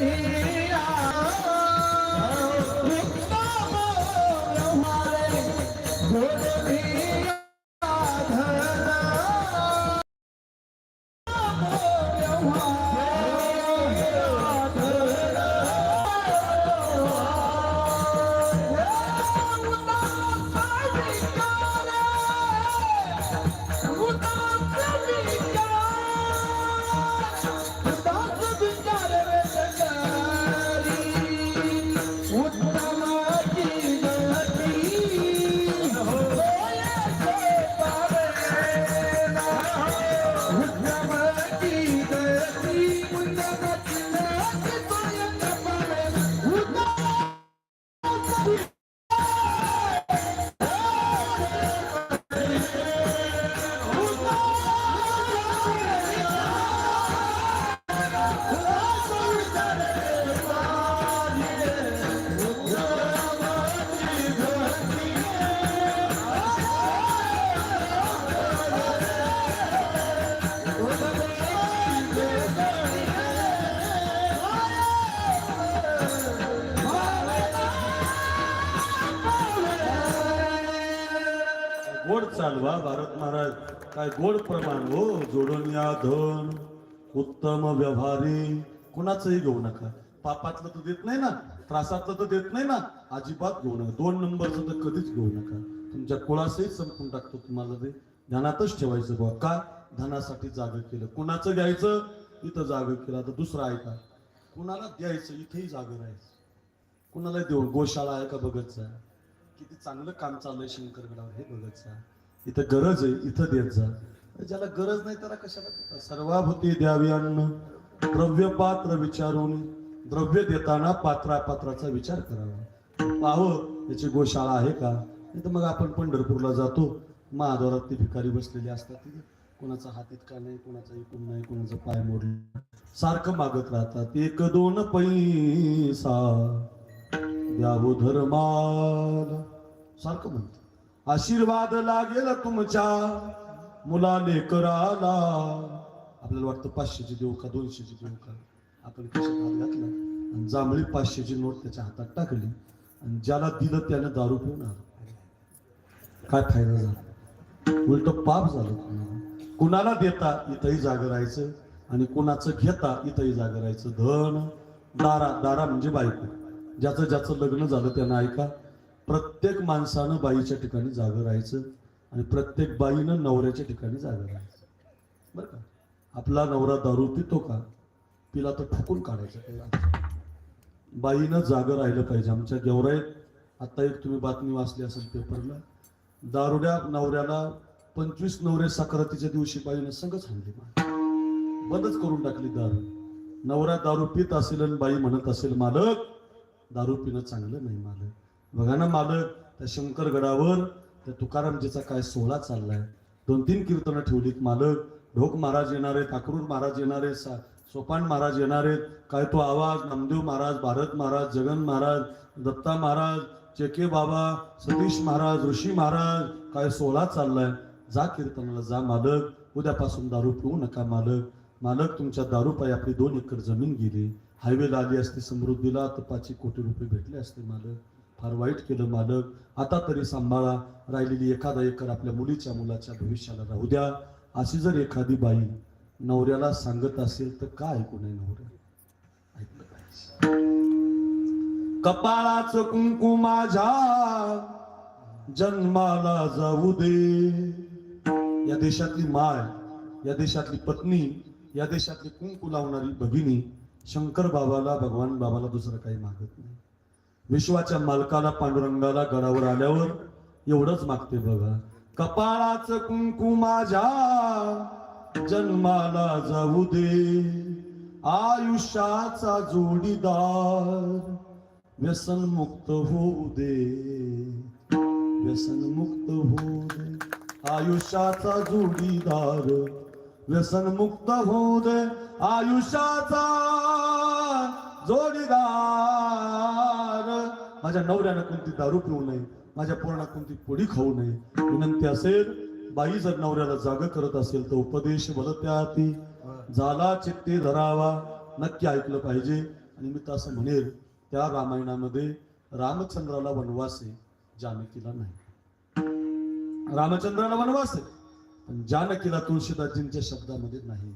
Yeah. गोड चालवा भारत महाराज. काय गोड प्रमाण हो जोडून या धन. उत्तम व्यवहारी. कुणाचंही घेऊ नका. पापातलं तर देत नाही ना त्रासातलं तर देत नाही ना अजिबात घेऊ नका. दोन नंबरचं तर कधीच घेऊ नका. तुमच्या कुळासही संपून टाकतो तुम्हाला ते. ध्यानातच ठेवायचं बुवा. का? धनासाठी जाग केलं. कुणाचं घ्यायचं? इथं जाग केलं. आता दुसरं ऐका कुणाला द्यायचं? इथेही जाग राहायचं. कुणाला देऊ गोशाळा आहे का बघतच आहे किती चांगलं काम चाललंय शंकरगडावर हे बघत जा. इथं गरज आहे इथं देत जा. ज्याला गरज नाही त्याला कशाला देता सर्वाभूती द्यावी अन्न द्रव्य पात्र विचारून द्रव्य देताना पात्रा पात्राचा विचार करावा. पाहो याची गोशाळा आहे का? नाही तर मग आपण पंढरपूरला जातो. महाद्वारात ते भिकारी बसलेले असतात तिथे. कोणाचा हात इतका नाही कोणाचा इकून नाही कोणाचा पाय मोडला. सारखं मागत राहतात. एक दोन पैसा. द्यावो धर्माला सारखं म्हणत आशीर्वाद लागेल तुमच्या मुलाने कराला आपल्याला वाटतं पाचशेची देऊ का दोनशेची देऊ का? आपण खिशात हात घातला. आणि जांभळी पाचशेची नोट त्याच्या हातात टाकली. आणि ज्याला दिलं त्यानं दारू पिऊन आलं. काय फायदा झाला? उलट पाप झालं तुम्हाला कुणाला देता इथंही जाग राहायचं? आणि कुणाचं घेता इथंही जाग राहायचं? धन दारा दारा म्हणजे बायको. ज्याचं ज्याचं लग्न झालं त्यानं ऐका. प्रत्येक माणसानं बाईच्या ठिकाणी जागं राहायचं आणि प्रत्येक बाईनं नवऱ्याच्या ठिकाणी जागं राहायचं. बरं का? आपला नवरा दारू पितो का? तिला तर ठोकून काढायचं काही बाईनं जागं राहिलं पाहिजे. आमच्या गेवराईत आता एक तुम्ही बातमी वाचली असेल पेपरला दारुड्या नवऱ्याला पंचवीस नवरे सक्रातीच्या दिवशी बाईनं संगच हाणली बंदच करून टाकली दारू. नवरा दारू पित असेल आणि बाई म्हणत असेल मालक दारू पिणं चांगलं नाही मालक. बघा ना मालक त्या शंकरगडावर त्या तुकारामजीचा काय सोहळा चाललाय. दोन तीन कीर्तनं ठेवलीत मालक. ढोक महाराज येणार आहेत अक्रूर महाराज येणार आहेत सा- सोपान महाराज येणार. आहेत काय तो आवाज? नामदेव महाराज भारत महाराज जगन महाराज दत्ता महाराज चेके बाबा सतीश महाराज ऋषी महाराज काय सोहळा चाललाय. जा कीर्तनाला जा मालक. उद्यापासून दारू पिऊ नका मालक. मालक तुमच्या दारूपाई आपली दोन एकर जमीन गेली. हायवेला आली असती समृद्धीला तर पाचशे कोटी रुपये भेटले असते मालक. फार वाईट केलं मालक. आता तरी सांभाळा. राहिलेली एखादा एकर आपल्या मुलीच्या मुलाच्या भविष्याला राहू द्या. अशी जर एखादी बाई नवऱ्याला सांगत असेल तर का ऐकू नये नवऱ्या? ऐकलं पाहिजे. कपाळाचं कुंकू माझ्या जन्माला जाऊ दे. या देशातली माय या देशातली पत्नी या देशातली कुंकू लावणारी भगिनी शंकर बाबाला भगवान बाबाला दुसरं काही मागत नाही. विश्वाच्या मालकाला पांडुरंगाला गडावर आल्यावर एवढंच मागते बघा. कपाळाच कुंकू माझ्या जन्माला जाऊ दे. आयुष्याचा जोडीदार व्यसन मुक्त होऊ दे. व्यसन मुक्त होऊ दे. आयुष्याचा जोडीदार व्यसन मुक्त होऊ दे आयुष्याचा जोडीदार. माझ्या नवऱ्यानं कोणती दारू पिऊ नये माझ्या पोरानं कोणती पोळी खाऊ नये. विनंती असेल बाई जर नवऱ्याला जाग करत असेल तर उपदेश बल त्या हाती झाला चित्ते धरावा नक्की ऐकलं पाहिजे. आणि मी तर असं म्हणेल त्या रामायणामध्ये रामचंद्राला वनवास आहे जानकीला नाही. रामचंद्राला वनवास आहे. जानकीला तुळशीदासजींच्या शब्दामध्ये नाही.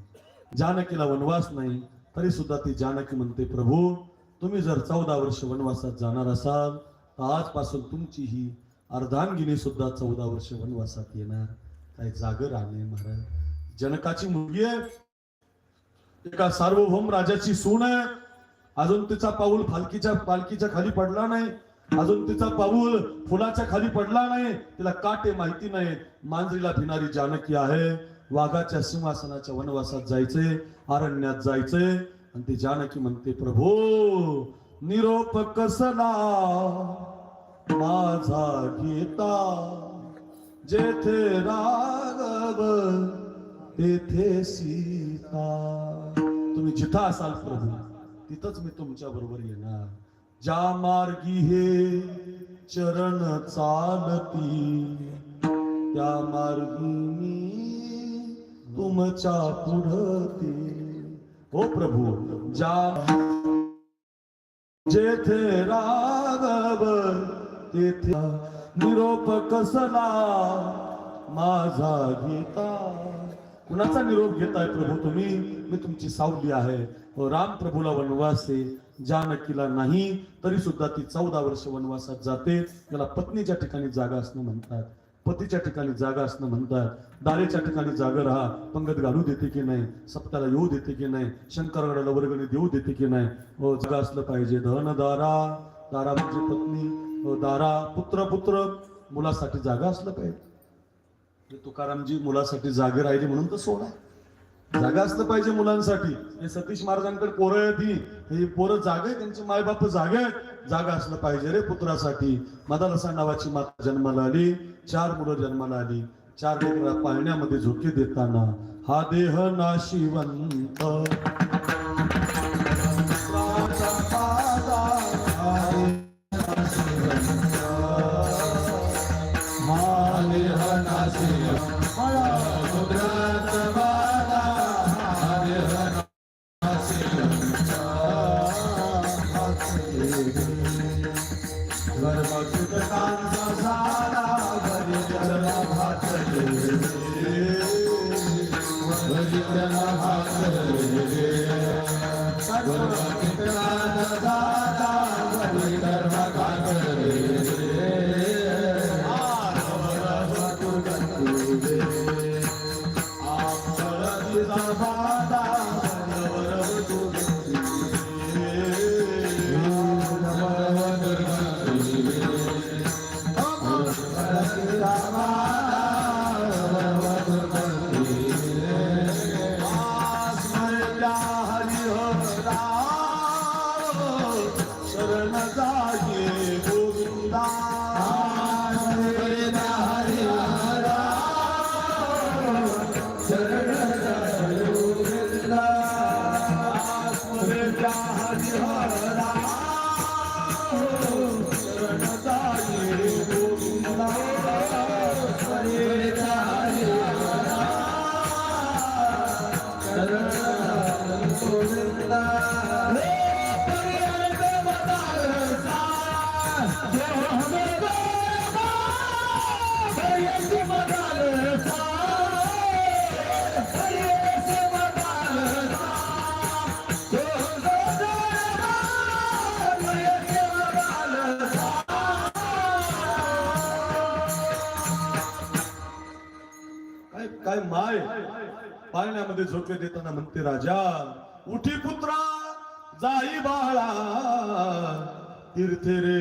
जानकीला वनवास नाही तरी सुद्धा ती जानकी म्हणते प्रभू तुम्ही जर चौदा वर्ष वनवासात जाणार असाल तर आजपासून तुमची ही अर्धांगिनी सुद्धा चौदा वर्ष वनवासात येणार. काय जाग राहणे महाराज. जनकाची मुलगी आहे. एका सार्वभौम राजाची सून आहे. अजून तिचा पाऊल फालकीच्या पालखीच्या खाली पडला नाही. अजून तिचा पाऊल फुलाच्या खाली पडला नाही. तिला काटे माहिती नाही. मांजरीला भिणारी जानकी आहे. वाघाच्या सिंहासनाच्या वनवासात जायचे अरण्यात जायचे. आणि ती जानकी म्हणते प्रभू निरोप कसला माझा गीता जेथे राघव तेथे सीता. तुम्ही जिथं असाल प्रभू. तिथंच मी तुमच्या बरोबर येणार. ज्या मार्गी हे चरण चालती त्या मार्गी मी तुमच्या पुढते. हो प्रभू ज्या जेथे राघव तेथे निरोप कसला माझा गीता कुणाचा निरोप घेताय प्रभू? तुम्ही मी तुमची सावली आहे. व राम प्रभूला वनवास आहे जानकीला नाही तरी सुद्धा ती चौदा वर्ष वनवासात जाते. त्याला पत्नीच्या ठिकाणी जागा असणं म्हणतात. पतीच्या ठिकाणी जागा असणं म्हणतात. दारेच्या ठिकाणी जागा राहा. पंगत घालू देते की नाही? सप्ताला येऊ देते की नाही? शंकरगडाला वर्गणी देऊ देते की नाही? हो जागा असलं पाहिजे. धन दारा दारा म्हणजे पत्नी. हो, दारा पुत्र पुत्र. मुलासाठी जागा असलं पाहिजे. म्हणजे तुकारामजी मुलासाठी जागे राहिली म्हणून तर सोडा. जागा असलं पाहिजे मुलांसाठी. हे सतीश महाराजांकडे पोरं आहेत ही. हे पोरं जागे त्यांचे मायबाप जागे आहेत. जागा असलं पाहिजे रे पुत्रासाठी. मदालसा नावाची माता जन्माला आली. चार मुलं जन्माला आली. चार लेकरा पाळण्यामध्ये झोके देताना. हा देह नाशिवंत. 嗯. काय माय. पाळण्यामध्ये झोके देताना म्हणते राजा उठी पुत्रा जाई बाळा. तीर्थे रे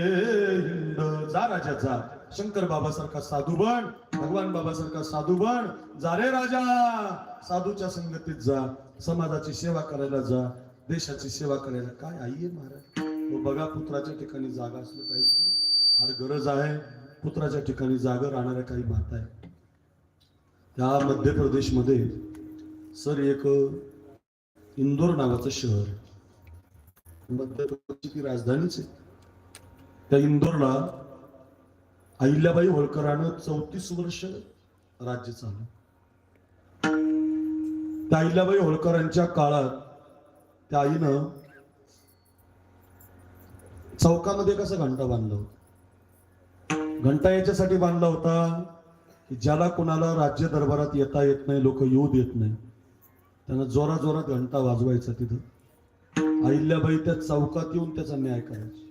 हिंड जा राजा जा. शंकर बाबासारखा साधू बन भगवान बाबासारखा साधू बन. जा रे राजा साधूच्या संगतीत जा समाजाची सेवा करायला जा देशाची सेवा करायला. काय आई आहे महाराज? हो, बघा पुत्राच्या ठिकाणी जागा असलं पाहिजे. फार गरज आहे. पुत्राच्या ठिकाणी जागा राहणाऱ्या काही माता आहे त्या मध्य प्रदेशमध्ये सर एक इंदोर नावाचं शहर. मध्य प्रदेशची ती राजधानीच आहे. त्या इंदोरला अहिल्याबाई होळकरानं चौतीस वर्ष राज्य चाललं. त्या अहिल्याबाई होळकरांच्या काळात त्या आईनं चौकामध्ये कसं घंटा बांधला होता? घंटा याच्यासाठी बांधला होता की ज्याला कोणाला राज्य दरबारात येता येत नाही लोक येऊ देत नाही त्यांना जोरा जोरात घंटा वाजवायचा तिथं. अहिल्याबाई त्या चौकात येऊन त्याचा न्याय करायचा.